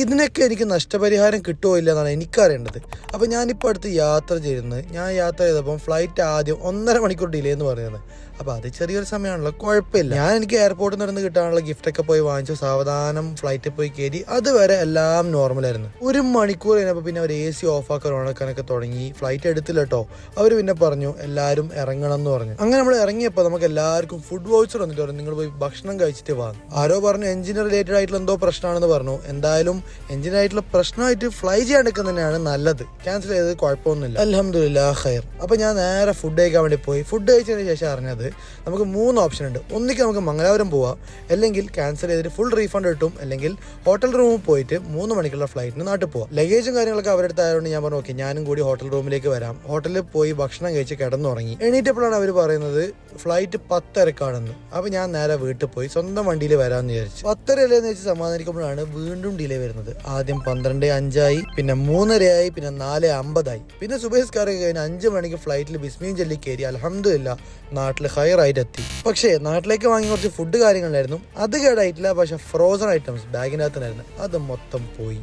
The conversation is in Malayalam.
ഇതിനൊക്കെ എനിക്ക് നഷ്ടപരിഹാരം കിട്ടുമോ ഇല്ല എന്നാണ് എനിക്കറിയേണ്ടത്. അപ്പോൾ ഞാനിപ്പോൾ അടുത്ത് യാത്ര ചെയ്യുന്നത് ഞാൻ യാത്ര ചെയ്തപ്പം ഫ്ലൈറ്റ് ആദ്യം ഒന്നര മണിക്കൂർ ഡിലേ എന്ന് പറയുന്നത് അപ്പോൾ അത് ചെറിയൊരു സമയമാണല്ലോ കുഴപ്പമില്ല. ഞാൻ എനിക്ക് എയർപോർട്ടിൽ നിന്ന് കിട്ടാനുള്ള ഗിഫ്റ്റൊക്കെ പോയി വാങ്ങിച്ചു. സാവധാനം ഫ്ലൈറ്റിൽ പോയി കയറി. അതുവരെ എല്ലാം നോർമലായിരുന്നു ഒരു മണിക്കൂർ കഴിഞ്ഞപ്പോൾ പിന്നെ അവർ എ സി ഓഫാക്കാൻ ഉണക്കാനൊക്കെ തുടങ്ങി. ഫ്ലൈറ്റ് എടുത്തില്ല കേട്ടോ അവർ പിന്നെ പറഞ്ഞു എല്ലാവരും ഇറങ്ങണം എന്ന് പറഞ്ഞു. അങ്ങനെ നമ്മൾ ഇറങ്ങിയപ്പോൾ നമുക്ക് എല്ലാവർക്കും ഫുഡ് വൗച്ചർ വന്നിട്ട് പറഞ്ഞു നിങ്ങൾ പോയി ഭക്ഷണം കഴിച്ചിട്ട് വാങ്ങും ആരോ പറഞ്ഞു എഞ്ചിന് റിലേറ്റഡ് ആയിട്ടുള്ള എന്തോ പ്രശ്നമാണെന്ന് പറഞ്ഞു. എന്തായാലും എഞ്ചിനായിട്ടുള്ള പ്രശ്നമായിട്ട് ഫ്ലൈ ചെയ്യാൻ തന്നെയാണ് നല്ലത്. ക്യാൻസൽ ചെയ്തത് കുഴപ്പമൊന്നുമില്ല. അലഹമില്ല ഖൈർ. അപ്പോൾ ഞാൻ നേരെ ഫുഡ് കഴിക്കാൻ വേണ്ടി പോയി. ഫുഡ് കഴിച്ചതിന് ശേഷം അറിഞ്ഞത് നമുക്ക് മൂന്ന് ഓപ്ഷൻ ഉണ്ട്. ഒന്നിക്ക് നമുക്ക് മംഗലാപുരം പോവാം. അല്ലെങ്കിൽ ക്യാൻസൽ ചെയ്തിട്ട് ഫുൾ റീഫണ്ട് കിട്ടും. അല്ലെങ്കിൽ ഹോട്ടൽ റൂമിൽ പോയിട്ട് മൂന്ന് മണിക്കുള്ള ഫ്ലൈറ്റിന് നാട്ടിൽ പോവാം. ലഗേജും കാര്യങ്ങളൊക്കെ അവരുടെ അടുത്തായതുകൊണ്ട് ഞാൻ പറഞ്ഞു ഓക്കെ ഞാനും കൂടി ഹോട്ടൽ റൂമിലേക്ക് വരാം. ഹോട്ടലിൽ പോയി ഭക്ഷണം കഴിച്ച് കിടന്നുറങ്ങി. എണീറ്റപ്പോഴാണ് അവർ പറയുന്നത് ഫ്ലൈറ്റ് പത്തരക്കാണെന്ന്. അപ്പോൾ ഞാൻ നേരെ വീട്ടിൽ പോയി. സ്വന്തം വണ്ടിയിൽ വരാമെന്ന് വിചാരിച്ചു. പത്തരയല്ലേന്ന് വെച്ച് സമാധാനിക്കുമ്പോഴാണ് വീണ്ടും ഡിലേ വരുന്നത്. ആദ്യം പന്ത്രണ്ട് അഞ്ചായി പിന്നെ മൂന്നരയായി പിന്നെ നാല് അമ്പതായി. പിന്നെ സുബേസ്കാരം കഴിഞ്ഞ് അഞ്ച് മണിക്ക് ഫ്ലൈറ്റിൽ ബിസ്മിയും ചൊല്ലി കയറി അലഹമില്ല നാട്ടിൽ ഹയറായിട്ട് എത്തി പക്ഷേ നാട്ടിലേക്ക് വാങ്ങിയ കുറച്ച് ഫുഡ് കാര്യങ്ങളായിരുന്നു. അത് കേടായിട്ടില്ല പക്ഷെ ഫ്രോസൺ ഐറ്റംസ് ബാഗിനകത്തുനിന്നായിരുന്നു അത് മൊത്തം പോയി.